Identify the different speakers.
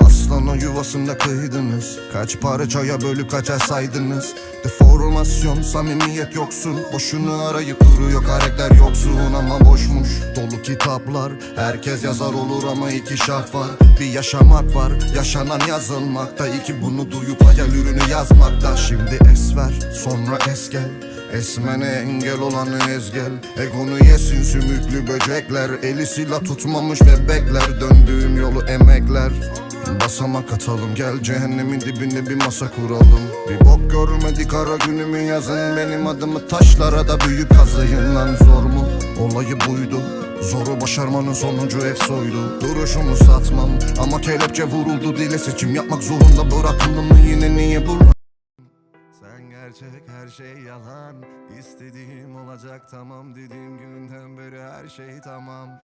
Speaker 1: Aslanın yuvasında kıydınız. Kaç parçaya bölüp kaça saydınız Deformasyon, samimiyet yoksun. Boşunu arayıp duruyor karakter yoksun. Ama boşmuş dolu kitaplar. Herkes yazar olur ama iki şart var. Bir yaşamak var, yaşanan yazılmakta. İki bunu duyup hayal ürünü yazmakta. Şimdi es ver, sonra es gel. Esmene engel olanı ezgel Egonu yesin sümüklü böcekler. Eli silah tutmamış bebekler Döndüğüm yolu emekler. Basamak atalım gel cehennemin dibinde bir masa kuralım. Bir bok görmedik ara günümü yazın Benim adımı taşlara da büyük kazıyın lan. Zor mu? Olayı buydu Zoru başarmanın sonucu efsoydu Duruşumu satmam ama kelepçe vuruldu Dile seçim yapmak zorunda bırakıldım mı yine niye bu sen gerçek her şey yalan. İstediğim olacak tamam. Dediğim günden beri her şey tamam